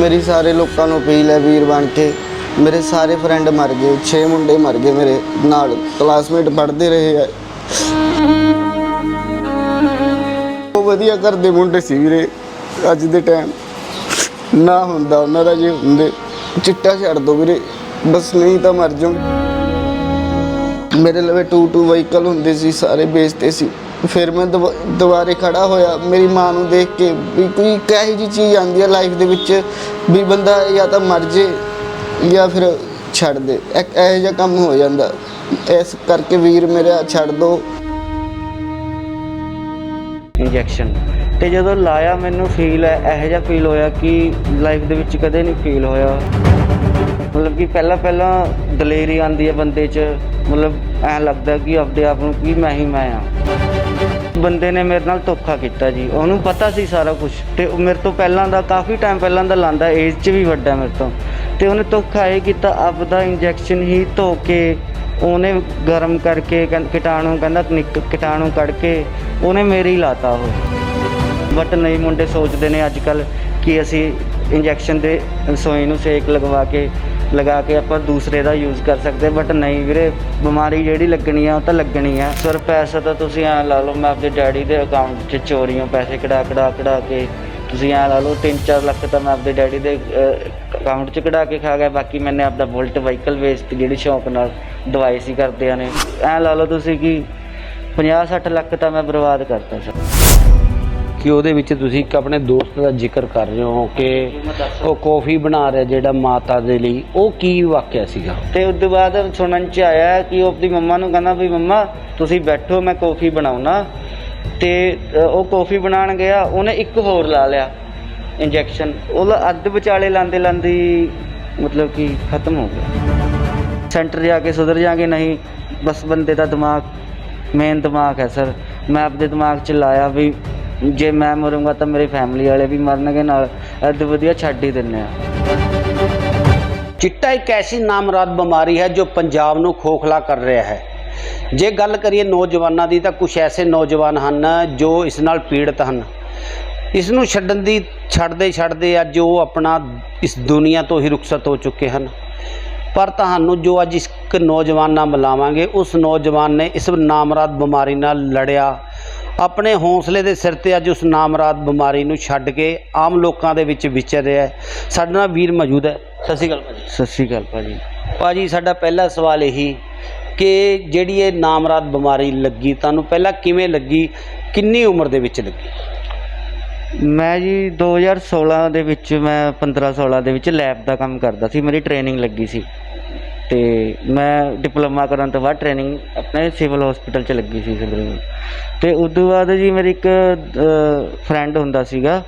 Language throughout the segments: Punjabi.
ਮੇਰੀ ਸਾਰੇ ਲੋਕਾਂ ਨੂੰ ਅਪੀਲ ਹੈ ਵੀਰ ਬਣ ਕੇ। ਮੇਰੇ ਸਾਰੇ ਫਰੈਂਡ ਮਰ ਗਏ 6 ਮੁੰਡੇ ਮਰ ਗਏ ਮੇਰੇ ਨਾਲ। ਕਲਾਸਮੇਟ ਪੜ੍ਹਦੇ ਰਹੇ ਆ। ਉਹ ਵਧੀਆ ਘਰ ਦੇ ਮੁੰਡੇ ਸੀ ਵੀਰੇ, ਅੱਜ ਦੇ ਟਾਈਮ ਨਾ ਹੁੰਦਾ ਉਹਨਾਂ ਦਾ ਜੇ ਹੁੰਦੇ। ਚਿੱਟਾ ਛੱਡ ਦੋ ਵੀਰੇ, ਬਸ ਨਹੀਂ ਤਾਂ ਮਰ ਜਾਉਂ ਮੇਰੇ ਲਵੇ ਟੂ ਟੂ ਵਹੀਕਲ ਹੁੰਦੇ ਸੀ, ਸਾਰੇ ਵੇਚਦੇ ਸੀ। ਫਿਰ ਮੈਂ ਦੁਬਾਰੇ ਖੜਾ ਹੋਇਆ। ਮੇਰੀ ਮਾਂ ਨੂੰ ਦੇਖ ਕੇ ਵੀ ਕੋਈ ਕਹੀ ਜੀ ਚੀਜ਼ ਆਉਂਦੀ ਹੈ ਲਾਈਫ ਦੇ ਵਿੱਚ ਵੀ ਬੰਦਾ ਜਾਂ ਤਾਂ ਮਰ ਜੇ ਜਾਂ ਫਿਰ ਛੱਡ ਦੇ। ਇੱਕ ਇਹੋ ਜਿਹਾ ਕੰਮ ਹੋ ਜਾਂਦਾ। ਇਸ ਕਰਕੇ ਵੀਰ ਮੇਰਾ ਛੱਡ ਦੋ। ਇੰਜੈਕਸ਼ਨ ਤੇ ਜਦੋਂ ਲਾਇਆ, ਮੈਨੂੰ ਫੀਲ ਹੈ, ਇਹੋ ਜਿਹਾ ਫੀਲ ਹੋਇਆ ਕਿ ਲਾਈਫ ਦੇ ਵਿੱਚ ਕਦੇ ਨਹੀਂ ਫੀਲ ਹੋਇਆ। ਮਤਲਬ ਕਿ ਪਹਿਲਾਂ ਪਹਿਲਾਂ ਦਲੇਰੀ ਆਉਂਦੀ ਹੈ ਬੰਦੇ 'ਚ। ਮਤਲਬ ਐਂ ਲੱਗਦਾ ਕਿ ਆਪਦੇ ਆਪ ਨੂੰ ਕਿ ਮੈਂ ਹੀ ਮੈਂ ਆ। ਬੰਦੇ ਨੇ ਮੇਰੇ ਨਾਲ ਧੋਖਾ ਕੀਤਾ ਜੀ। ਉਹਨੂੰ ਪਤਾ ਸੀ ਸਾਰਾ ਕੁਝ ਤੇ ਉਹ ਮੇਰੇ ਤੋਂ ਪਹਿਲਾਂ ਦਾ, ਕਾਫੀ ਟਾਈਮ ਪਹਿਲਾਂ ਦਾ ਲਾਂਦਾ ਏਜ 'ਚ ਵੀ ਵੱਡਾ ਮੇਰੇ ਤੋਂ। ਤੇ ਉਹਨੇ ਧੋਖਾ ਇਹ ਕੀਤਾ, ਆਪਦਾ ਇੰਜੈਕਸ਼ਨ ਹੀ ਧੋ ਕੇ ਉਹਨੇ ਗਰਮ ਕਰਕੇ ਕਹਿੰ- ਕੀਟਾਣੂ ਕਹਿੰਦਾ, ਨਿਕ- ਕੀਟਾਣੂ ਕੱਢ ਕੇ ਉਹਨੇ ਮੇਰੇ ਹੀ ਲਾਤਾ ਉਹ। ਬਟ ਨਹੀਂ, ਮੁੰਡੇ ਸੋਚਦੇ ਨੇ ਅੱਜ ਕੱਲ ਕਿ ਅਸੀਂ ਇੰਜੈਕਸ਼ਨ ਦੇ ਸੋਈ ਨੂੰ ਸੇਕ ਲਗਵਾ ਕੇ ਲਗਾ ਕੇ ਆਪਾਂ ਦੂਸਰੇ ਦਾ ਯੂਜ਼ ਕਰ ਸਕਦੇ ਬਟ ਨਹੀਂ ਵੀਰੇ, ਬਿਮਾਰੀ ਜਿਹੜੀ ਲੱਗਣੀ ਆ ਉਹ ਤਾਂ ਲੱਗਣੀ ਆ। ਸਰ, ਪੈਸਾ ਤਾਂ ਤੁਸੀਂ ਐਂ ਲਾ ਲਓ, ਮੈਂ ਆਪਣੇ ਡੈਡੀ ਦੇ ਅਕਾਊਂਟ 'ਚ ਚੋਰੀਆਂ, ਪੈਸੇ ਕਢਾ ਕਢਾ ਕਢਾ ਕੇ ਤੁਸੀਂ ਐਂ ਲਾ ਲਓ 3-4 ਲੱਖ ਤਾਂ ਮੈਂ ਆਪਣੇ ਡੈਡੀ ਦੇ ਅਕਾਊਂਟ 'ਚ ਕਢਾ ਕੇ ਖਾ ਗਿਆ, ਬਾਕੀ ਮੈਨੇ ਆਪਦਾ ਬੁਲਟ ਵਾਹੀਕਲ ਵੇਚਤੀ ਜਿਹੜੀ ਸ਼ੌਂਕ ਨਾਲ ਦਵਾਈ ਸੀ ਕਰਦਿਆਂ ਨੇ। ਐਂ ਲਾ ਲਓ ਤੁਸੀਂ ਕਿ 50-60 ਲੱਖ ਤਾਂ ਮੈਂ ਬਰਬਾਦ ਕਰਤਾ, ਸਰ। ਕਿ ਉਹਦੇ ਵਿੱਚ ਤੁਸੀਂ ਇੱਕ ਆਪਣੇ ਦੋਸਤ ਦਾ ਜ਼ਿਕਰ ਕਰ ਰਹੇ ਹੋ ਕਿ ਉਹ ਕੌਫੀ ਬਣਾ ਰਿਹਾ ਜਿਹੜਾ ਮਾਤਾ ਦੇ ਲਈ। ਉਹ ਕੀ ਵਾਕਿਆ ਸੀਗਾ? ਤੇ ਉਸ ਤੋਂ ਬਾਅਦ ਸੁਣਨ ਚ ਆਇਆ ਕਿ ਉਹ ਆਪਣੀ ਮੰਮਾ ਨੂੰ ਕਹਿੰਦਾ ਵੀ, ਮੰਮਾ, ਤੁਸੀਂ ਬੈਠੋ, ਮੈਂ ਕੌਫੀ ਬਣਾਉਣਾ। ਤੇ ਉਹ ਕੌਫੀ ਬਣਾਉਣ ਗਿਆ, ਉਹਨੇ ਇੱਕ ਹੋਰ ਲਾ ਲਿਆ ਇੰਜੈਕਸ਼ਨ। ਉਹ ਅੱਧ ਵਿਚਾਲੇ ਲਾਂਦੇ ਲਾਂਦੇ ਮਤਲਬ ਕਿ ਖਤਮ ਹੋ ਗਿਆ। ਸੈਂਟਰ ਜਾ ਕੇ ਸੁਧਰ ਜਾਗੇ, ਨਹੀਂ, ਬਸ ਬੰਦੇ ਦਾ ਦਿਮਾਗ ਮੇਨ ਦਿਮਾਗ ਹੈ, ਸਰ। ਮੈਂ ਆਪਦੇ ਦਿਮਾਗ 'ਚ ਲਾਇਆ ਵੀ ਜੇ ਮੈਂ ਮਰੂੰਗਾ ਤਾਂ ਮੇਰੀ ਫੈਮਿਲੀ ਵਾਲੇ ਵੀ ਮਰਨਗੇ, ਨਾਲ ਅੱਧ ਵਧੀਆ ਛੱਡ ਹੀ ਦਿੰਨੇ ਆ। ਚਿੱਟਾ ਇੱਕ ਐਸੀ ਨਾਮਰਾਦ ਬਿਮਾਰੀ ਹੈ ਜੋ ਪੰਜਾਬ ਨੂੰ ਖੋਖਲਾ ਕਰ ਰਿਹਾ ਹੈ। ਜੇ ਗੱਲ ਕਰੀਏ ਨੌਜਵਾਨਾਂ ਦੀ ਤਾਂ ਕੁਝ ਐਸੇ ਨੌਜਵਾਨ ਹਨ ਜੋ ਇਸ ਨਾਲ ਪੀੜਤ ਹਨ। ਇਸ ਨੂੰ ਛੱਡਣ ਦੀ, ਛੱਡਦੇ ਛੱਡਦੇ ਅੱਜ ਉਹ ਆਪਣਾ ਇਸ ਦੁਨੀਆ ਤੋਂ ਹੀ ਰੁਖਸਤ ਹੋ ਚੁੱਕੇ ਹਨ। ਪਰ ਤੁਹਾਨੂੰ ਜੋ ਅੱਜ ਇੱਕ ਨੌਜਵਾਨ ਨਾਲ ਮਿਲਾਵਾਂਗੇ ਉਸ ਨੌਜਵਾਨ ਨੇ ਇਸ ਨਾਮਰਾਦ ਬਿਮਾਰੀ ਨਾਲ ਲੜਿਆ ਆਪਣੇ ਹੌਸਲੇ ਦੇ ਸਿਰ ਤੇ ਅੱਜ ਉਸ ਨਾਮਰਾਦ ਬਿਮਾਰੀ ਨੂੰ ਛੱਡ ਕੇ ਆਮ ਲੋਕਾਂ ਦੇ ਵਿੱਚ ਵਿਚਰ ਰਿਹਾ ਹੈ। ਸਾਡੇ ਨਾਲ ਵੀਰ ਮੌਜੂਦ ਹੈ। ਸਤਿ ਸ਼੍ਰੀ ਅਕਾਲ ਭਾਜੀ। ਸਤਿ ਸ਼੍ਰੀ ਅਕਾਲ ਭਾਜੀ। ਭਾਜੀ ਸਾਡਾ ਪਹਿਲਾ ਸਵਾਲ ਇਹੀ ਕਿ ਜਿਹੜੀ ਇਹ ਨਾਮਰਾਦ ਬਿਮਾਰੀ ਲੱਗੀ ਤੁਹਾਨੂੰ ਪਹਿਲਾਂ ਕਿਵੇਂ ਲੱਗੀ? ਕਿੰਨੀ ਉਮਰ ਦੇ ਵਿੱਚ ਲੱਗੀ? ਮੈਂ ਜੀ 2016 ਦੇ ਵਿੱਚ ਮੈਂ 15 16 ਦੇ ਵਿੱਚ ਲੈਬ ਦਾ ਕੰਮ ਕਰਦਾ ਸੀ। ਮੇਰੀ ਟ੍ਰੇਨਿੰਗ ਲੱਗੀ ਸੀ। ਤੇ ਮੈਂ ਡਿਪਲੋਮਾ ਕਰਨ ਤੋਂ ਬਾਅਦ ਟ੍ਰੇਨਿੰਗ ਆਪਣੇ ਸਿਵਲ ਹਸਪੀਟਲ 'ਚ ਲੱਗੀ ਸੀ ਸਿਵਲ ਤੇ ਉਸ ਤੋਂ ਬਾਅਦ ਜੀ ਮੇਰੀ ਇੱਕ ਫਰੈਂਡ ਹੁੰਦਾ ਸੀਗਾ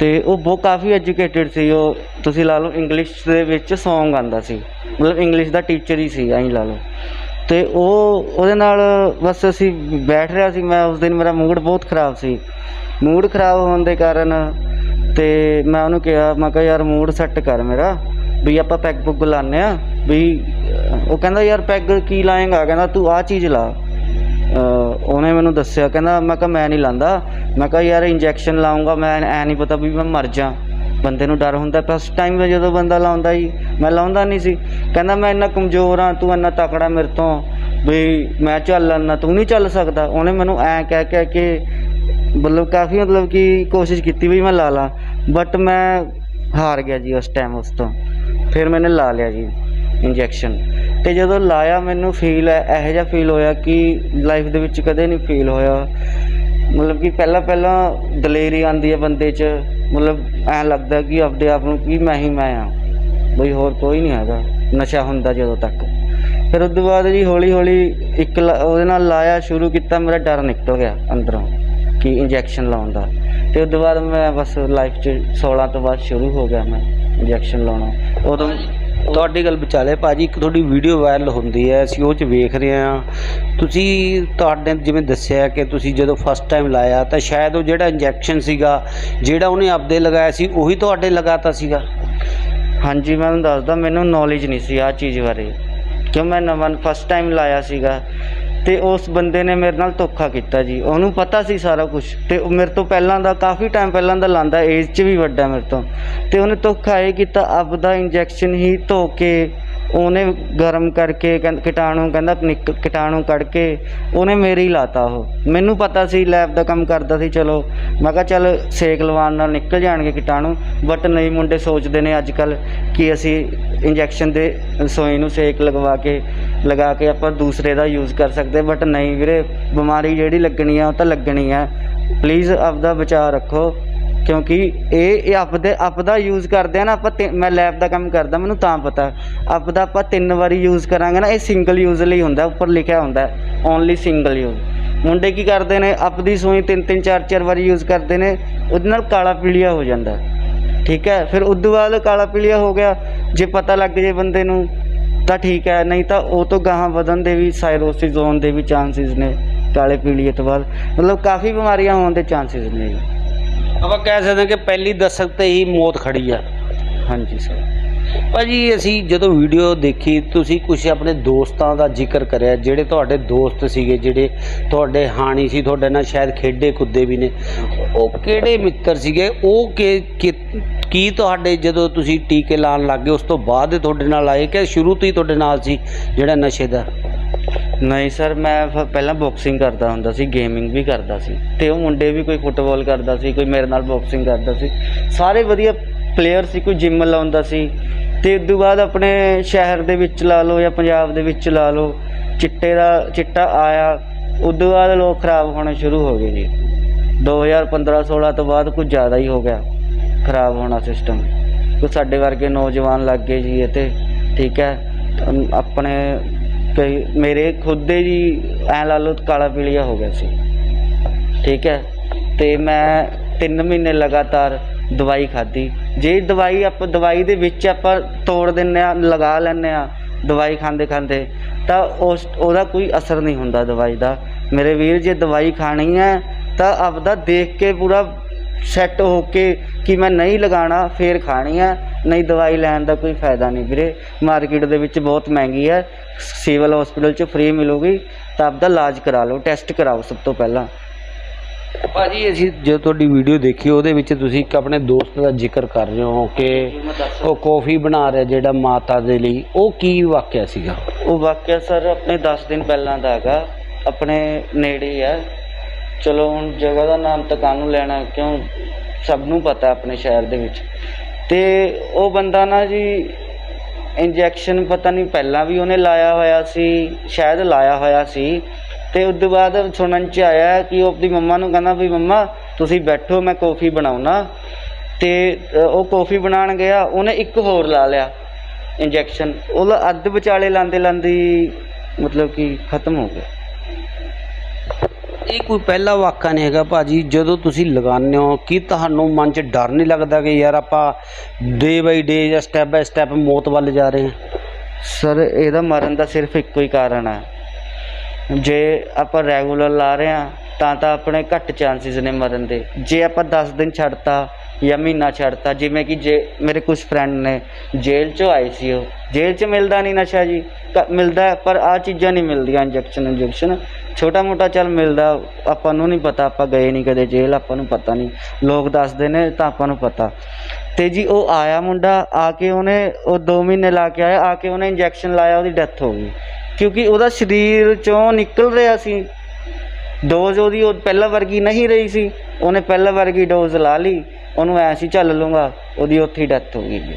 ਤੇ ਉਹ ਬਹੁਤ ਕਾਫੀ ਐਜੂਕੇਟਿਡ ਸੀ। ਉਹ ਤੁਸੀਂ ਲਾ ਲਓ ਇੰਗਲਿਸ਼ ਦੇ ਵਿੱਚ ਸੌਂਗ ਆਂਦਾ ਸੀ। ਮਤਲਬ ਇੰਗਲਿਸ਼ ਦਾ ਟੀਚਰ ਹੀ ਸੀ ਐਂ ਲਾ ਲਓ। ਤੇ ਉਹ, ਉਹਦੇ ਨਾਲ ਬਸ ਅਸੀਂ ਬੈਠ ਰਿਹਾ ਸੀ। ਮੈਂ ਉਸ ਦਿਨ ਮੇਰਾ ਮੂਡ ਬਹੁਤ ਖਰਾਬ ਸੀ। ਮੂਡ ਖਰਾਬ ਹੋਣ ਦੇ ਕਾਰਨ ਤੇ ਮੈਂ ਉਹਨੂੰ ਕਿਹਾ, ਮੈਂ ਕਿਹਾ, ਯਾਰ ਮੂਡ ਸੈੱਟ ਕਰ ਮੇਰਾ, ਵੀ ਆਪਾਂ ਪੈਕ ਪੁੱਗ ਲਾਉਂਦੇ ਆ ਵੀ ਉਹ ਕਹਿੰਦਾ, ਯਾਰ, ਪੈਗ ਕੀ ਲਾਏਗਾ? ਕਹਿੰਦਾ, ਤੂੰ ਆਹ ਚੀਜ਼ ਲਾ। ਉਹਨੇ ਮੈਨੂੰ ਦੱਸਿਆ, ਕਹਿੰਦਾ, ਮੈਂ ਕਿਹਾ, ਮੈਂ ਨਹੀਂ ਲਾਂਦਾ। ਮੈਂ ਕਿਹਾ, ਯਾਰ, ਇੰਜੈਕਸ਼ਨ ਲਾਉਂਗਾ ਮੈਂ ਐ ਨਹੀਂ ਪਤਾ ਵੀ ਮੈਂ ਮਰ ਜਾ। ਬੰਦੇ ਨੂੰ ਡਰ ਹੁੰਦਾ ਫਸਟ ਟਾਈਮ ਜਦੋਂ ਬੰਦਾ ਲਾਉਂਦਾ ਜੀ ਮੈਂ ਲਾਉਂਦਾ ਨਹੀਂ ਸੀ। ਕਹਿੰਦਾ, ਮੈਂ ਇੰਨਾ ਕਮਜ਼ੋਰ ਆ, ਤੂੰ ਇੰਨਾ ਤਕੜਾ ਮੇਰੇ ਤੋਂ, ਵੀ ਮੈਂ ਚੱਲ ਲੈਣਾ ਤੂੰ ਨਹੀਂ ਚੱਲ ਸਕਦਾ। ਉਹਨੇ ਮੈਨੂੰ ਐ ਕਹਿ ਕਹਿ ਕੇ, ਮਤਲਬ ਕਾਫੀ ਮਤਲਬ ਕਿ ਕੋਸ਼ਿਸ਼ ਕੀਤੀ ਵੀ ਮੈਂ ਲਾ ਲਾਂ ਬਟ ਮੈਂ ਹਾਰ ਗਿਆ ਜੀ ਉਸ ਟਾਈਮ ਉਸ ਤੋਂ। ਫਿਰ ਮੈਨੇ ਲਾ ਲਿਆ ਜੀ। ਇੰਜੈਕਸ਼ਨ ਤੇ ਜਦੋਂ ਲਾਇਆ, ਮੈਨੂੰ ਫੀਲ ਹੈ ਇਹੋ ਜਿਹਾ ਫੀਲ ਹੋਇਆ ਕਿ ਲਾਈਫ ਦੇ ਵਿੱਚ ਕਦੇ ਨਹੀਂ ਫੀਲ ਹੋਇਆ। ਮਤਲਬ ਕਿ ਪਹਿਲਾਂ ਪਹਿਲਾਂ ਦਲੇਰੀ ਆਉਂਦੀ ਹੈ ਬੰਦੇ 'ਚ। ਮਤਲਬ ਐਂ ਲੱਗਦਾ ਕਿ ਆਪਦੇ ਆਪ ਨੂੰ ਕਿ ਮੈਂ ਹੀ ਮੈਂ ਆ। ਬਈ ਹੋਰ ਕੋਈ ਨਹੀਂ ਹੈਗਾ। ਨਸ਼ਾ ਹੁੰਦਾ ਜਦੋਂ ਤੱਕ। ਫਿਰ ਉਸ ਤੋਂ ਬਾਅਦ ਜੀ ਹੌਲੀ ਹੌਲੀ ਇੱਕ ਲਾ- ਉਹਦੇ ਨਾਲ ਲਾਇਆ, ਸ਼ੁਰੂ ਕੀਤਾ, ਮੇਰਾ ਡਰ ਨਿਕਲ ਗਿਆ ਅੰਦਰੋਂ ਕਿ ਇੰਜੈਕਸ਼ਨ ਲਾਉਣ ਦਾ। ਤੇ ਉਸ ਤੋਂ ਬਾਅਦ ਮੈਂ ਬਸ ਲਾਈਫ 'ਚ 16 ਤੋਂ ਬਾਅਦ ਸ਼ੁਰੂ ਹੋ ਗਿਆ ਮੈਂ ਇੰਜੈਕਸ਼ਨ ਲਾਉਣਾ। ਉਦੋਂ ਤੁਹਾਡੀ ਗੱਲ ਵਿਚਾਲੇ ਭਾਜੀ, ਇੱਕ ਤੁਹਾਡੀ ਵੀਡੀਓ ਵਾਇਰਲ ਹੁੰਦੀ ਹੈ, ਅਸੀਂ ਉਹ 'ਚ ਵੇਖ ਰਹੇ ਹਾਂ। ਤੁਸੀਂ ਤੁਹਾਡੇ ਜਿਵੇਂ ਦੱਸਿਆ ਕਿ ਤੁਸੀਂ ਜਦੋਂ ਫਸਟ ਟਾਈਮ ਲਾਇਆ, ਤਾਂ ਸ਼ਾਇਦ ਉਹ ਜਿਹੜਾ ਇੰਜੈਕਸ਼ਨ ਸੀਗਾ, ਜਿਹੜਾ ਉਹਨੇ ਆਪਦੇ ਲਗਾਇਆ ਸੀ, ਉਹੀ ਤੁਹਾਡੇ ਲਗਾਤਾ ਸੀਗਾ? ਹਾਂਜੀ, ਮੈਂ ਤੁਹਾਨੂੰ ਦੱਸਦਾ, ਮੈਨੂੰ ਨੌਲੇਜ ਨਹੀਂ ਸੀ ਆਹ ਚੀਜ਼ ਬਾਰੇ। ਕਿਉਂ ਮੈਂ ਨਵਾਂ ਫਸਟ ਟਾਈਮ ਲਾਇਆ ਸੀਗਾ? ਤੇ ਉਸ ਬੰਦੇ ਨੇ ਮੇਰੇ ਨਾਲ ਧੋਖਾ ਕੀਤਾ ਜੀ। ਉਹਨੂੰ ਪਤਾ ਸੀ ਸਾਰਾ ਕੁਝ ਤੇ ਉਹ ਮੇਰੇ ਤੋਂ ਪਹਿਲਾਂ ਦਾ, ਕਾਫੀ ਟਾਈਮ ਪਹਿਲਾਂ ਦਾ ਲਾਂਦਾ ਏਜ 'ਚ ਵੀ ਵੱਡਾ ਮੇਰੇ ਤੋਂ। ਤੇ ਉਹਨੇ ਧੋਖਾ ਇਹ ਕੀਤਾ ਆਪਦਾ ਇੰਜੈਕਸ਼ਨ ਹੀ ਧੋ ਕੇ ਉਹਨੇ ਗਰਮ ਕਰਕੇ ਕਹਿੰ- ਕੀਟਾਣੂ ਕਹਿੰਦਾ, ਨਿਕ, ਕੀਟਾਣੂ ਕੱਢ ਕੇ ਉਹਨੇ ਮੇਰੇ ਹੀ ਲਾਤਾ ਉਹ। ਮੈਨੂੰ ਪਤਾ ਸੀ ਲੈਬ ਦਾ ਕੰਮ ਕਰਦਾ ਸੀ, ਚਲੋ। ਮੈਂ ਕਿਹਾ, ਚੱਲ ਸੇਕ ਲਵਾਉਣ ਨਾਲ ਨਿਕਲ ਜਾਣਗੇ ਕੀਟਾਣੂ। ਬਟ ਨਹੀਂ, ਮੁੰਡੇ ਸੋਚਦੇ ਨੇ ਅੱਜ ਕੱਲ ਕਿ ਅਸੀਂ ਇੰਜੈਕਸ਼ਨ ਦੇ ਸੋਈ ਨੂੰ ਸੇਕ ਲਗਵਾ ਕੇ ਲਗਾ ਕੇ ਆਪਾਂ ਦੂਸਰੇ ਦਾ ਯੂਜ਼ ਕਰ ਸਕਦੇ ਬਟ ਨਹੀਂ ਵੀਰੇ, ਬਿਮਾਰੀ ਜਿਹੜੀ ਲੱਗਣੀ ਆ ਉਹ ਤਾਂ ਲੱਗਣੀ ਆ। ਪਲੀਜ਼ ਆਪਦਾ ਬਚਾਅ ਰੱਖੋ, ਕਿਉਂਕਿ ਇਹ ਇਹ ਆਪਦੇ, ਆਪਦਾ ਯੂਜ਼ ਕਰਦੇ ਆ ਨਾ, ਆਪਾਂ ਤਿੰਨ- ਮੈਂ ਲੈਬ ਦਾ ਕੰਮ ਕਰਦਾ, ਮੈਨੂੰ ਤਾਂ ਪਤਾ। ਆਪਦਾ ਆਪਾਂ ਤਿੰਨ ਵਾਰੀ ਯੂਜ਼ ਕਰਾਂਗੇ ਨਾ, ਇਹ ਸਿੰਗਲ ਯੂਜ਼ ਲਈ ਹੁੰਦਾ, ਉੱਪਰ ਲਿਖਿਆ ਹੁੰਦਾ ਓਨਲੀ ਸਿੰਗਲ ਯੂਜ਼ ਮੁੰਡੇ ਕੀ ਕਰਦੇ ਨੇ, ਆਪਦੀ ਸੂਈ ਤਿੰਨ ਤਿੰਨ ਚਾਰ ਚਾਰ ਵਾਰੀ ਯੂਜ਼ ਕਰਦੇ ਨੇ, ਉਹਦੇ ਨਾਲ ਕਾਲਾ ਪੀਲੀਆ ਹੋ ਜਾਂਦਾ। ਠੀਕ ਹੈ, ਫਿਰ ਉਦੋਂ ਬਾਅਦ ਕਾਲਾ ਪੀਲੀਆ ਹੋ ਗਿਆ, ਜੇ ਪਤਾ ਲੱਗ ਜੇ ਬੰਦੇ ਨੂੰ ਤਾਂ ਠੀਕ ਹੈ ਨਹੀਂ ਤਾਂ ਉਹ ਤੋਂ ਗਾਹਾਂ ਵਧਣ ਦੇ ਵੀ ਸਾਇਰੋਸਿਸ ਹੋਣ ਦੇ ਵੀ ਚਾਂਸਸ ਨੇ ਕਾਲੇ ਪੀਲੀਏ ਤੋਂ ਬਾਅਦ ਮਤਲਬ ਕਾਫੀ ਬਿਮਾਰੀਆਂ ਹੋਣ ਦੇ ਚਾਂਸਸ ਨੇ। ਆਪਾਂ ਕਹਿ ਸਕਦੇ ਹਾਂ ਕਿ ਪਹਿਲੀ ਦਸਕ ਤੇ ਹੀ ਮੌਤ ਖੜੀ ਆ। ਹਾਂਜੀ ਸਰ। ਭਾਜੀ, ਅਸੀਂ ਜਦੋਂ ਵੀਡੀਓ ਦੇਖੀ, ਤੁਸੀਂ ਕੁਝ ਆਪਣੇ ਦੋਸਤਾਂ ਦਾ ਜ਼ਿਕਰ ਕਰਿਆ, ਜਿਹੜੇ ਤੁਹਾਡੇ ਦੋਸਤ ਸੀਗੇ, ਜਿਹੜੇ ਤੁਹਾਡੇ ਹਾਣੀ ਸੀ, ਤੁਹਾਡੇ ਨਾਲ ਸ਼ਾਇਦ ਖੇਡੇ ਕੁੱਦੇ ਵੀ ਨੇ। ਉਹ ਕਿਹੜੇ ਮਿੱਤਰ ਸੀਗੇ? ਉਹ ਕਿ, ਕੀ ਤੁਹਾਡੇ ਜਦੋਂ ਤੁਸੀਂ ਟੀਕੇ ਲਾਉਣ ਲੱਗੇ ਉਸ ਤੋਂ ਬਾਅਦ ਤੁਹਾਡੇ ਨਾਲ ਆਏ ਕਿ ਸ਼ੁਰੂ ਤੋਂ ਹੀ ਤੁਹਾਡੇ ਨਾਲ ਸੀ, ਜਿਹੜਾ ਨਸ਼ੇ ਦਾ? ਨਹੀਂ ਸਰ, ਮੈਂ ਫ- ਪਹਿਲਾਂ ਬਾਕਸਿੰਗ ਕਰਦਾ ਹੁੰਦਾ ਸੀ ਗੇਮਿੰਗ ਵੀ ਕਰਦਾ ਸੀ। ਤੇ ਉਹ ਮੁੰਡੇ ਵੀ ਕੋਈ ਫੁੱਟਬਾਲ ਕਰਦਾ ਸੀ, ਕੋਈ ਮੇਰੇ ਨਾਲ ਬਾਕਸਿੰਗ ਕਰਦਾ ਸੀ। ਸਾਰੇ ਵਧੀਆ ਪਲੇਅਰ ਸੀ, ਕੋਈ ਜਿਮ ਲਾਉਂਦਾ ਸੀ। ਤੇ ਉਸ ਤੋਂ ਬਾਅਦ ਆਪਣੇ ਸ਼ਹਿਰ ਦੇ ਵਿੱਚ ਲਾ ਲਓ ਜਾਂ ਪੰਜਾਬ ਦੇ ਵਿੱਚ ਲਾ ਲਓ, ਚਿੱਟੇ ਦਾ ਚਿੱਟਾ ਆਇਆ, ਉਸ ਤੋਂ ਬਾਅਦ ਲੋਕ ਖਰਾਬ ਹੋਣੇ ਸ਼ੁਰੂ ਹੋ ਗਏ ਜੀ। 2015 16 ਤੋਂ ਬਾਅਦ ਕੁਝ ਜ਼ਿਆਦਾ ਹੀ ਹੋ ਗਿਆ, ਖਰਾਬ ਹੋਣਾ ਸਿਸਟਮ ਕੁਝ ਸਾਡੇ ਵਰਗੇ ਨੌਜਵਾਨ ਲੱਗ ਗਏ ਜੀ ਇੱਥੇ ਠੀਕ ਹੈ। ਆਪਣੇ ਕਈ, ਮੇਰੇ ਖੁਦ ਦੇ ਜੀ ਐ ਲਾ ਲਓ ਕਾਲਾ ਪੀਲੀਆ ਹੋ ਗਿਆ ਸੀ। ਠੀਕ ਹੈ। ਤੇ ਮੈਂ 3 ਮਹੀਨੇ ਲਗਾਤਾਰ ਦਵਾਈ ਖਾਧੀ। ਜੇ ਦਵਾਈ ਆਪਾਂ, ਦਵਾਈ ਦੇ ਵਿੱਚ ਆਪਾਂ ਤੋੜ ਦਿੰਨੇ ਆ, ਲਗਾ ਲੈਂਦੇ ਆ, ਦਵਾਈ ਖਾਂਦੇ ਖਾਂਦੇ, ਤਾਂ ਉਸ, ਉਹਦਾ ਕੋਈ ਅਸਰ ਨਹੀਂ ਹੁੰਦਾ ਦਵਾਈ ਦਾ। ਮੇਰੇ ਵੀਰ, ਜੇ ਦਵਾਈ ਖਾਣੀ ਹੈ, ਤਾਂ ਆਪਦਾ ਦੇਖ ਕੇ ਪੂਰਾ ਸੈੱਟ ਹੋ ਕੇ ਕਿ ਮੈਂ ਨਹੀਂ ਲਗਾਣਾ, ਫੇਰ ਖਾਣੀ ਹੈ। ਨਹੀਂ ਦਵਾਈ ਲੈਣ ਦਾ ਕੋਈ ਫਾਇਦਾ ਨਹੀਂ ਵੀਰੇ। ਮਾਰਕੀਟ ਦੇ ਵਿੱਚ ਬਹੁਤ ਮਹਿੰਗੀ ਹੈ। ਸਿਵਲ ਹਸਪੀਟਲ 'ਚ ਫ੍ਰੀ ਮਿਲੂਗੀ, ਤਾਂ ਆਪਦਾ ਇਲਾਜ ਕਰਾ ਲਓ ਟੈਸਟ ਕਰਾਓ ਸਭ ਤੋਂ ਪਹਿਲਾਂ। ਭਾਜੀ, ਅਸੀਂ ਜਦੋਂ ਤੁਹਾਡੀ ਵੀਡੀਓ ਦੇਖੀ, ਉਹਦੇ ਵਿੱਚ ਤੁਸੀਂ ਇੱਕ ਆਪਣੇ ਦੋਸਤ ਦਾ ਜ਼ਿਕਰ ਕਰ ਰਹੇ ਹੋ ਕਿ ਉਹ ਕੌਫੀ ਬਣਾ ਰਿਹਾ ਜਿਹੜਾ ਮਾਤਾ ਦੇ ਲਈ। ਉਹ ਕੀ ਵਾਕਿਆ ਸੀਗਾ? ਉਹ ਵਾਕਿਆ ਸਰ, ਆਪਣੇ 10 ਦਿਨ ਪਹਿਲਾਂ ਦਾ ਹੈਗਾ। ਆਪਣੇ ਨੇੜੇ ਹੀ ਹੈ ਚਲੋ, ਹੁਣ ਜਗ੍ਹਾ ਦਾ ਨਾਮ ਤਾਂ ਕਾਹਨੂੰ ਲੈਣਾ, ਕਿਉਂ? ਸਭ ਨੂੰ ਪਤਾ ਆਪਣੇ ਸ਼ਹਿਰ ਦੇ ਵਿੱਚ। ਤੇ ਉਹ ਬੰਦਾ ਨਾ ਜੀ ਇੰਜੈਕਸ਼ਨ ਪਤਾ ਨਹੀਂ ਪਹਿਲਾਂ ਵੀ ਉਹਨੇ ਲਾਇਆ ਹੋਇਆ ਸੀ, ਸ਼ਾਇਦ ਲਾਇਆ ਹੋਇਆ ਸੀ। ਤੇ ਉਸ ਤੋਂ ਬਾਅਦ ਸੁਣਨ ਚ ਆਇਆ ਕਿ ਉਹ ਆਪਣੀ ਮੰਮਾ ਨੂੰ ਕਹਿੰਦਾ ਵੀ ਮੰਮਾ ਤੁਸੀਂ ਬੈਠੋ ਮੈਂ ਕੌਫੀ ਬਣਾਉਣਾ। ਤੇ ਉਹ ਕੌਫੀ ਬਣਾਉਣ ਗਿਆ ਉਹਨੇ ਇੱਕ ਹੋਰ ਲਾ ਲਿਆ ਇੰਜੈਕਸ਼ਨ। ਉਹਦਾ ਅੱਧ ਵਿਚਾਲੇ ਲਾਂਦੇ ਲਾਂਦੇ ਮਤਲਬ ਕਿ ਖਤਮ ਹੋ ਗਿਆ। ਇਹ ਕੋਈ ਪਹਿਲਾ ਵਾਕਾ ਨਹੀਂ ਹੈਗਾ ਭਾਜੀ ਜਦੋਂ ਤੁਸੀਂ ਲਗਾਉਂਦੇ ਹੋ ਕੀ ਤੁਹਾਨੂੰ ਮਨ 'ਚ ਡਰ ਨਹੀਂ ਲੱਗਦਾ ਕਿ ਯਾਰ ਆਪਾਂ ਡੇ ਬਾਈ ਡੇ ਜਾਂ ਸਟੈਪ ਬਾਈ ਸਟੈਪ ਮੌਤ ਵੱਲ ਜਾ ਰਹੇ ਹਾਂ? ਸਰ ਇਹਦਾ ਮਰਨ ਦਾ ਸਿਰਫ ਇੱਕੋ ਹੀ ਕਾਰਨ ਹੈ। ਜੇ ਆਪਾਂ ਰੈਗੂਲਰ ਲਾ ਰਹੇ ਹਾਂ, ਤਾਂ ਤਾਂ ਆਪਣੇ ਘੱਟ ਚਾਂਸਸ ਨੇ ਮਰਨ ਦੇ। ਜੇ ਆਪਾਂ 10 ਦਿਨ ਛੱਡਤਾ ਜਾਂ ਮਹੀਨਾ ਛੱਡਤਾ, ਜਿਵੇਂ ਕਿ ਜੇ ਮੇਰੇ ਕੁਝ ਫਰੈਂਡ ਨੇ ਜੇਲ੍ਹ 'ਚੋਂ ਆਏ ਸੀ ਉਹ। ਜੇਲ੍ਹ 'ਚ ਮਿਲਦਾ ਨਹੀਂ ਨਸ਼ਾ ਜੀ। ਕ- ਮਿਲਦਾ, ਪਰ ਆ ਚੀਜ਼ਾਂ ਨਹੀਂ ਮਿਲਦੀਆਂ ਇੰਜੈਕਸ਼ਨ ਇੰਜੈਕਸ਼ਨ ਛੋਟਾ ਮੋਟਾ ਚੱਲ ਮਿਲਦਾ, ਆਪਾਂ ਨੂੰ ਨਹੀਂ ਪਤਾ, ਆਪਾਂ ਗਏ ਨਹੀਂ ਕਦੇ ਜੇਲ੍ਹ, ਆਪਾਂ ਨੂੰ ਪਤਾ ਨਹੀਂ। ਲੋਕ ਦੱਸਦੇ ਨੇ, ਤਾਂ ਆਪਾਂ ਨੂੰ ਪਤਾ। ਤੇ ਜੀ ਉਹ ਆਇਆ ਮੁੰਡਾ, ਆ ਕੇ ਉਹਨੇ, ਉਹ 2 ਮਹੀਨੇ ਲਾ ਕੇ ਆਇਆ, ਆ ਕੇ ਉਹਨੇ ਇੰਜੈਕਸ਼ਨ ਲਾਇਆ, ਉਹਦੀ ਡੈਥ ਹੋ ਗਈ। ਕਿਉਂਕਿ ਉਹਦਾ ਸਰੀਰ ਚੋਂ ਨਿਕਲ ਰਿਹਾ ਸੀ। ਡੋਜ਼ ਉਹਦੀ ਉਹ ਪਹਿਲਾਂ ਵਰਗੀ ਨਹੀਂ ਰਹੀ ਸੀ। ਉਹਨੇ ਪਹਿਲਾਂ ਵਰਗੀ ਡੋਜ਼ ਲਾ ਲਈ। ਉਹਨੂੰ ਐਂ ਸੀ, ਚੱਲ ਲੂੰਗਾ ਉਹਦੀ ਉੱਥੇ ਹੀ ਡੈਥ ਹੋ ਗਈ ਜੀ।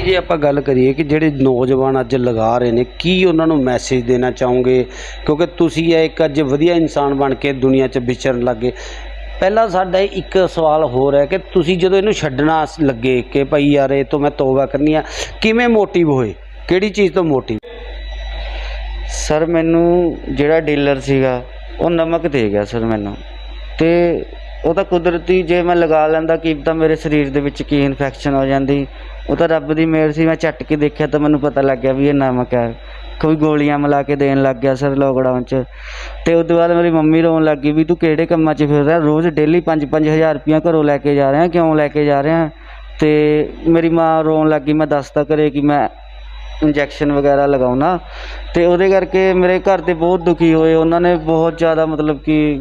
ਜੇ ਆਪਾਂ ਗੱਲ ਕਰੀਏ ਕਿ ਜਿਹੜੇ ਨੌਜਵਾਨ ਅੱਜ ਲਗਾ ਰਹੇ ਨੇ, ਕੀ ਉਹਨਾਂ ਨੂੰ ਮੈਸੇਜ ਦੇਣਾ ਚਾਹੋਗੇ? ਕਿਉਂਕਿ ਤੁਸੀਂ ਇਹ ਇੱਕ ਅੱਜ ਵਧੀਆ ਇਨਸਾਨ ਬਣ ਕੇ ਦੁਨੀਆ 'ਚ ਵਿਚਰਨ ਲੱਗੇ ਪਹਿਲਾਂ ਸਾਡਾ ਇੱਕ ਸਵਾਲ ਹੋਰ ਹੈ ਕਿ ਤੁਸੀਂ ਜਦੋਂ ਇਹਨੂੰ ਛੱਡਣਾ ਲੱਗੇ ਕਿ ਭਾਈ ਯਾਰ ਇਹ ਤੋਂ ਮੈਂ ਤੋਬਾ ਕਰਨੀ ਆ, ਕਿਵੇਂ ਮੋਟਿਵ ਹੋਏ? ਕਿਹੜੀ ਚੀਜ਼ ਤੋਂ ਮੋਟਿਵ ਸਰ, ਮੈਨੂੰ ਜਿਹੜਾ ਡੀਲਰ ਸੀਗਾ, ਉਹ ਨਮਕ ਦੇ ਗਿਆ ਸਰ ਮੈਨੂੰ। ਅਤੇ ਉਹ ਤਾਂ ਕੁਦਰਤੀ, ਜੇ ਮੈਂ ਲਗਾ ਲੈਂਦਾ ਕੀ ਤਾਂ ਮੇਰੇ ਸਰੀਰ ਦੇ ਵਿੱਚ ਕੀ ਇਨਫੈਕਸ਼ਨ ਹੋ ਜਾਂਦੀ। ਉਹ ਤਾਂ ਰੱਬ ਦੀ ਮਿਹਰ ਸੀ, ਮੈਂ ਚੱਟ ਕੇ ਦੇਖਿਆ ਤਾਂ ਮੈਨੂੰ ਪਤਾ ਲੱਗ ਗਿਆ ਵੀ ਇਹ ਨਮਕ ਹੈ। ਕੋਈ ਗੋਲੀਆਂ ਮਿਲਾ ਕੇ ਦੇਣ ਲੱਗ ਗਿਆ ਸਰ ਲੋਕਡਾਊਨ 'ਚ। ਅਤੇ ਉਹ ਤੋਂ ਬਾਅਦ ਮੇਰੀ ਮੰਮੀ ਰੋਣ ਲੱਗ ਗਈ ਵੀ ਤੂੰ ਕਿਹੜੇ ਕੰਮਾਂ 'ਚ ਫਿਰ ਰਿਹਾ ਰੋਜ਼ ਡੇਲੀ ਪੰਜ ਪੰਜ ਹਜ਼ਾਰ ਰੁਪਈਆ ਘਰੋਂ ਲੈ ਕੇ ਜਾ ਰਿਹਾ, ਕਿਉਂ ਲੈ ਕੇ ਜਾ ਰਿਹਾ? ਅਤੇ ਮੇਰੀ ਮਾਂ ਰੋਣ ਲੱਗ ਗਈ, ਮੈਂ ਦੱਸਤਾ ਕਰੇ ਕਿ ਮੈਂ ਇੰਜੈਕਸ਼ਨ ਵਗੈਰਾ ਲਗਾਉਣਾ ਤੇ ਉਹਦੇ ਕਰਕੇ ਮੇਰੇ ਘਰ ਦੇ ਬਹੁਤ ਦੁਖੀ ਹੋਏ। ਉਹਨਾਂ ਨੇ ਬਹੁਤ ਜ਼ਿਆਦਾ ਮਤਲਬ ਕਿ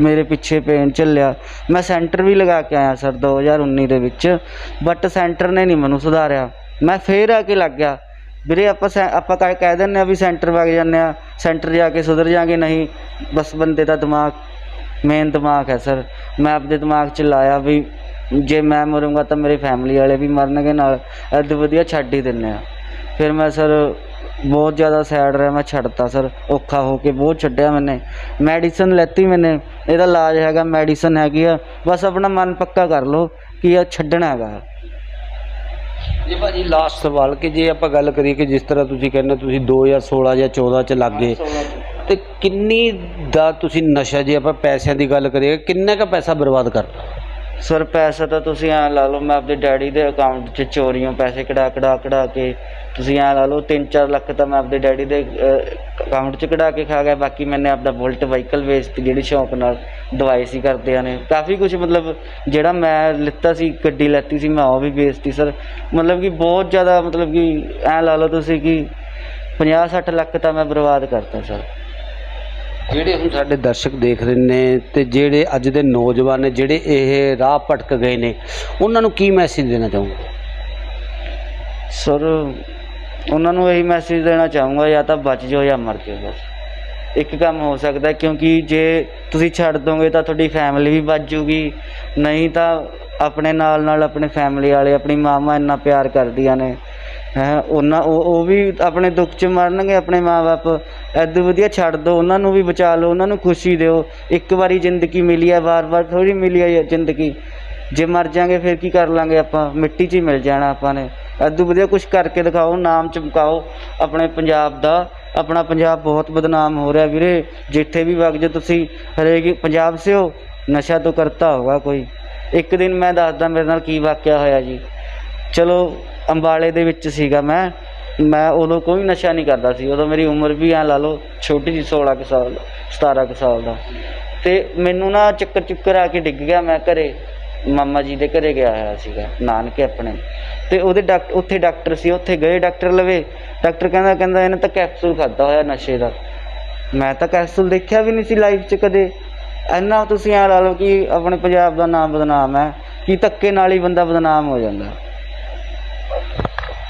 ਮੇਰੇ ਪਿੱਛੇ ਪੇਨ ਚੱਲਿਆ ਮੈਂ ਸੈਂਟਰ ਵੀ ਲਗਾ ਕੇ ਆਇਆ ਸਰ 2019 ਦੇ ਵਿੱਚ ਬਟ ਸੈਂਟਰ ਨੇ ਨਹੀਂ ਮੈਨੂੰ ਸੁਧਾਰਿਆ। ਮੈਂ ਫੇਰ ਆ ਕੇ ਲੱਗ ਗਿਆ। ਵੀਰੇ, ਆਪਾਂ ਸੈ- ਆਪਾਂ ਕਹਿ ਕਹਿ ਦਿੰਦੇ ਆ ਵੀ ਸੈਂਟਰ ਵਗ ਜਾਂਦੇ ਆ ਸੈਂਟਰ ਜਾ ਕੇ ਸੁਧਰ ਜਾਾਂਗੇ ਨਹੀਂ, ਬਸ ਬੰਦੇ ਦਾ ਦਿਮਾਗ ਮੇਨ ਦਿਮਾਗ ਹੈ ਸਰ ਮੈਂ ਆਪਦੇ ਦਿਮਾਗ 'ਚ ਲਾਇਆ ਵੀ ਜੇ ਮੈਂ ਮਰੂੰਗਾ ਤਾਂ ਮੇਰੀ ਫੈਮਿਲੀ ਵਾਲੇ ਵੀ ਮਰਨਗੇ ਨਾਲ ਐਦ ਵਧੀਆ ਛੱਡ ਹੀ ਦਿੰਨੇ ਆ। ਫਿਰ ਮੈਂ ਸਰ ਬਹੁਤ ਜ਼ਿਆਦਾ ਸੈਡ ਰਿਹਾ ਮੈਂ ਛੱਡਤਾ ਸਰ ਔਖਾ ਹੋ ਕੇ ਬਹੁਤ ਛੱਡਿਆ ਮੈਨੇ। ਮੈਡੀਸਨ ਲੈਤੀ ਮੈਨੇ ਇਹਦਾ ਇਲਾਜ ਹੈਗਾ ਮੈਡੀਸਨ ਹੈਗੀ ਆ ਬਸ ਆਪਣਾ ਮਨ ਪੱਕਾ ਕਰ ਲਓ ਕਿ ਇਹ ਛੱਡਣਾ ਹੈਗਾ। ਜੀ ਭਾਜੀ ਲਾਸਟ ਸਵਾਲ ਕਿ ਜੇ ਆਪਾਂ ਗੱਲ ਕਰੀਏ ਕਿ ਜਿਸ ਤਰ੍ਹਾਂ ਤੁਸੀਂ ਕਹਿੰਦੇ ਤੁਸੀਂ 2016 ਜਾਂ 14 ਚ ਲੱਗ ਤੇ ਕਿੰਨੀ ਦਾ ਤੁਸੀਂ ਨਸ਼ਾ ਜੇ ਆਪਾਂ ਪੈਸਿਆਂ ਦੀ ਗੱਲ ਕਰੀਏ ਕਿੰਨਾ ਕੁ ਪੈਸਾ ਬਰਬਾਦ ਕਰਤਾ? ਸਰ, ਪੈਸਾ ਤਾਂ ਤੁਸੀਂ ਐਂ ਲਾ ਲਓ, ਮੈਂ ਆਪਦੇ ਡੈਡੀ ਦੇ ਅਕਾਊਂਟ 'ਚ ਚੋਰੀਆਂ ਪੈਸੇ ਕਢਾ ਕਢਾ ਕਢਾ ਕੇ ਤੁਸੀਂ ਐਂ ਲਾ ਲਓ 3-4 ਲੱਖ ਤਾਂ ਮੈਂ ਆਪਦੇ ਡੈਡੀ ਦੇ ਅਕਾਊਂਟ 'ਚ ਕਢਾ ਕੇ ਖਾ ਗਿਆ। ਬਾਕੀ ਮੈਨੇ ਆਪਦਾ ਬੁਲਟ ਵਾਹੀਕਲ ਵੇਚਤੀ, ਜਿਹੜੀ ਸ਼ੌਂਕ ਨਾਲ ਦਵਾਈ ਸੀ ਕਰਦਿਆਂ ਨੇ। ਕਾਫੀ ਕੁਝ ਮਤਲਬ ਜਿਹੜਾ ਮੈਂ ਲਿੱਤਾ ਸੀ, ਗੱਡੀ ਲੈਤੀ ਸੀ, ਮੈਂ ਉਹ ਵੀ ਵੇਚਤੀ, ਸਰ। ਮਤਲਬ ਕਿ ਬਹੁਤ ਜ਼ਿਆਦਾ ਮਤਲਬ ਕਿ ਐਂ ਲਾ ਲਓ ਤੁਸੀਂ ਕਿ 50-60 ਲੱਖ ਤਾਂ ਮੈਂ ਬਰਬਾਦ ਕਰਤਾ, ਸਰ। ਜਿਹੜੇ ਹੁਣ ਸਾਡੇ ਦਰਸ਼ਕ ਦੇਖ ਰਹੇ ਨੇ ਤੇ ਜਿਹੜੇ ਅੱਜ ਦੇ ਨੌਜਵਾਨ ਨੇ, ਜਿਹੜੇ ਇਹ ਰਾਹ ਭਟਕ ਗਏ ਨੇ, ਉਹਨਾਂ ਨੂੰ ਕੀ ਮੈਸੇਜ ਦੇਣਾ ਚਾਹੋਗੇ? ਸਰ ਉਹਨਾਂ ਨੂੰ ਇਹੀ ਮੈਸੇਜ ਦੇਣਾ ਚਾਹੂੰਗਾ, ਜਾਂ ਤਾਂ ਬਚ ਜਾਓ ਜਾਂ ਮਰ ਜਾਓ ਬਸ। ਇੱਕ ਕੰਮ ਹੋ ਸਕਦਾ ਕਿਉਂਕਿ ਜੇ ਤੁਸੀਂ ਛੱਡ ਦੋਗੇ ਤਾਂ ਤੁਹਾਡੀ ਫੈਮਿਲੀ ਵੀ ਬਚ ਜੂਗੀ, ਨਹੀਂ ਤਾਂ ਆਪਣੇ ਨਾਲ ਨਾਲ ਆਪਣੇ ਫੈਮਿਲੀ ਵਾਲੇ, ਆਪਣੀ ਮਾਮਾ ਇੰਨਾ ਪਿਆਰ ਕਰਦੀਆਂ ਨੇ। ਹੈ, ਉਹਨਾਂ ਉਹ ਉਹ ਵੀ ਆਪਣੇ ਦੁੱਖ 'ਚ ਮਰਨਗੇ, ਆਪਣੇ ਮਾਪੇ ਐਦੋਂ ਵਧੀਆ ਛੱਡ ਦਿਓ ਉਹਨਾਂ ਨੂੰ ਵੀ ਬਚਾ ਲਓ, ਉਹਨਾਂ ਨੂੰ ਖੁਸ਼ੀ ਦਿਓ। ਇੱਕ ਵਾਰੀ ਜ਼ਿੰਦਗੀ ਮਿਲੀ ਹੈ ਵਾਰ-ਵਾਰ ਥੋੜੀ ਮਿਲੀ ਹੈ ਜ਼ਿੰਦਗੀ। ਜੇ ਮਰ ਜਾਾਂਗੇ, ਫਿਰ ਕੀ ਕਰ ਲਾਂਗੇ ਆਪਾਂ? ਮਿੱਟੀ 'ਚ ਹੀ ਮਿਲ ਜਾਣਾ ਆਪਾਂ ਨੇ। ਐਦੋਂ ਵਧੀਆ ਕੁਝ ਕਰਕੇ ਦਿਖਾਓ, ਨਾਮ ਚਮਕਾਓ। ਆਪਣੇ ਪੰਜਾਬ ਦਾ, ਆਪਣਾ ਪੰਜਾਬ ਬਹੁਤ ਬਦਨਾਮ ਹੋ ਰਿਹਾ ਵੀਰੇ। ਜਿੱਥੇ ਵੀ ਵਗ ਜਾ ਤੁਸੀਂ, ਹਰੇਕ ਪੰਜਾਬ ਸਿਓ, ਨਸ਼ਾ ਤੋਂ ਕਰਤਾ ਹੋਗਾ ਕੋਈ। ਇੱਕ ਦਿਨ ਮੈਂ ਦੱਸਦਾ ਮੇਰੇ ਨਾਲ ਕੀ ਵਾਕਿਆ ਹੋਇਆ ਜੀ। ਚਲੋ ਅੰਬਾਲੇ ਦੇ ਵਿੱਚ ਸੀਗਾ ਮੈਂ ਮੈਂ ਉਦੋਂ ਕੋਈ ਨਸ਼ਾ ਨਹੀਂ ਕਰਦਾ ਸੀ। ਉਦੋਂ ਮੇਰੀ ਉਮਰ ਵੀ ਐ ਲਾ ਲਓ, ਛੋਟੀ ਜਿਹੀ 16 ਕੁ ਸਾਲ 17 ਕੁ ਸਾਲ ਦਾ। ਤੇ ਮੈਨੂੰ ਨਾ ਚੱਕਰ ਚੁੱਕਰ ਆ ਕੇ ਡਿੱਗ ਗਿਆ ਮੈਂ ਘਰੇ। ਮਾਮਾ ਜੀ ਦੇ ਘਰੇ ਗਿਆ ਹੋਇਆ ਸੀਗਾ, ਨਾਨਕੇ ਆਪਣੇ। ਤੇ ਉਹਦੇ ਡਾਕਟਰ ਉੱਥੇ ਡਾਕਟਰ ਸੀ, ਉੱਥੇ ਗਏ ਡਾਕਟਰ ਲਵੇ। ਡਾਕਟਰ ਕਹਿੰਦਾ ਕਹਿੰਦਾ ਇਹਨੇ ਤਾਂ ਕੈਪਸੂਲ ਖਾਦਾ ਹੋਇਆ ਨਸ਼ੇ ਦਾ। ਮੈਂ ਤਾਂ ਕੈਪਸੂਲ ਦੇਖਿਆ ਵੀ ਨਹੀਂ ਸੀ ਲਾਈਫ 'ਚ ਕਦੇ। ਇੰਨਾ ਤੁਸੀਂ ਐ ਲਾ ਲਓ ਕਿ ਆਪਣੇ ਪੰਜਾਬ ਦਾ ਨਾਮ ਬਦਨਾਮ ਹੈ, ਕਿ ਧੱਕੇ ਨਾਲ ਹੀ ਬੰਦਾ ਬਦਨਾਮ ਹੋ ਜਾਂਦਾ।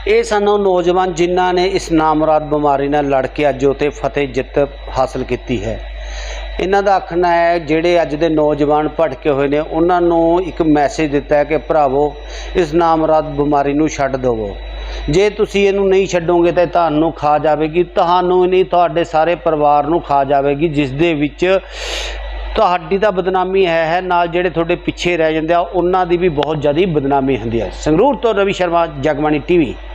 ਇਹ ਸਾਨੂੰ ਨੌਜਵਾਨ ਜਿਨ੍ਹਾਂ ਨੇ ਇਸ ਨਾਮਰਾਦ ਬਿਮਾਰੀ ਨਾਲ ਲੜ ਕੇ ਅੱਜ ਉਤੇ ਫਤਿਹ ਜਿੱਤ ਹਾਸਲ ਕੀਤੀ ਹੈ। ਇਹਨਾਂ ਦਾ ਆਖਣਾ ਹੈ, ਜਿਹੜੇ ਅੱਜ ਦੇ ਨੌਜਵਾਨ ਭਟਕੇ ਹੋਏ ਨੇ, ਉਹਨਾਂ ਨੂੰ ਇੱਕ ਮੈਸੇਜ ਦਿੱਤਾ ਹੈ ਕਿ ਭਰਾਵੋ, ਇਸ ਨਾਮਰਾਦ ਬਿਮਾਰੀ ਨੂੰ ਛੱਡ ਦਿਵੋ। ਜੇ ਤੁਸੀਂ ਇਹਨੂੰ ਨਹੀਂ ਛੱਡੋਗੇ ਤਾਂ ਇਹ ਤੁਹਾਨੂੰ ਖਾ ਜਾਵੇਗੀ, ਤੁਹਾਨੂੰ ਹੀ ਨਹੀਂ, ਤੁਹਾਡੇ ਸਾਰੇ ਪਰਿਵਾਰ ਨੂੰ ਖਾ ਜਾਵੇਗੀ, ਜਿਸ ਦੇ ਵਿੱਚ ਤੁਹਾਡੀ ਤਾਂ ਬਦਨਾਮੀ ਹੈ ਹੈ ਨਾਲ ਜਿਹੜੇ ਤੁਹਾਡੇ ਪਿੱਛੇ ਰਹਿ ਜਾਂਦੇ ਆ, ਉਹਨਾਂ ਦੀ ਵੀ ਬਹੁਤ ਜ਼ਿਆਦਾ ਬਦਨਾਮੀ ਹੁੰਦੀ ਹੈ। ਸੰਗਰੂਰ ਤੋਂ ਰਵੀ ਸ਼ਰਮਾ, ਜਗਬਾਣੀ ਟੀਵੀ।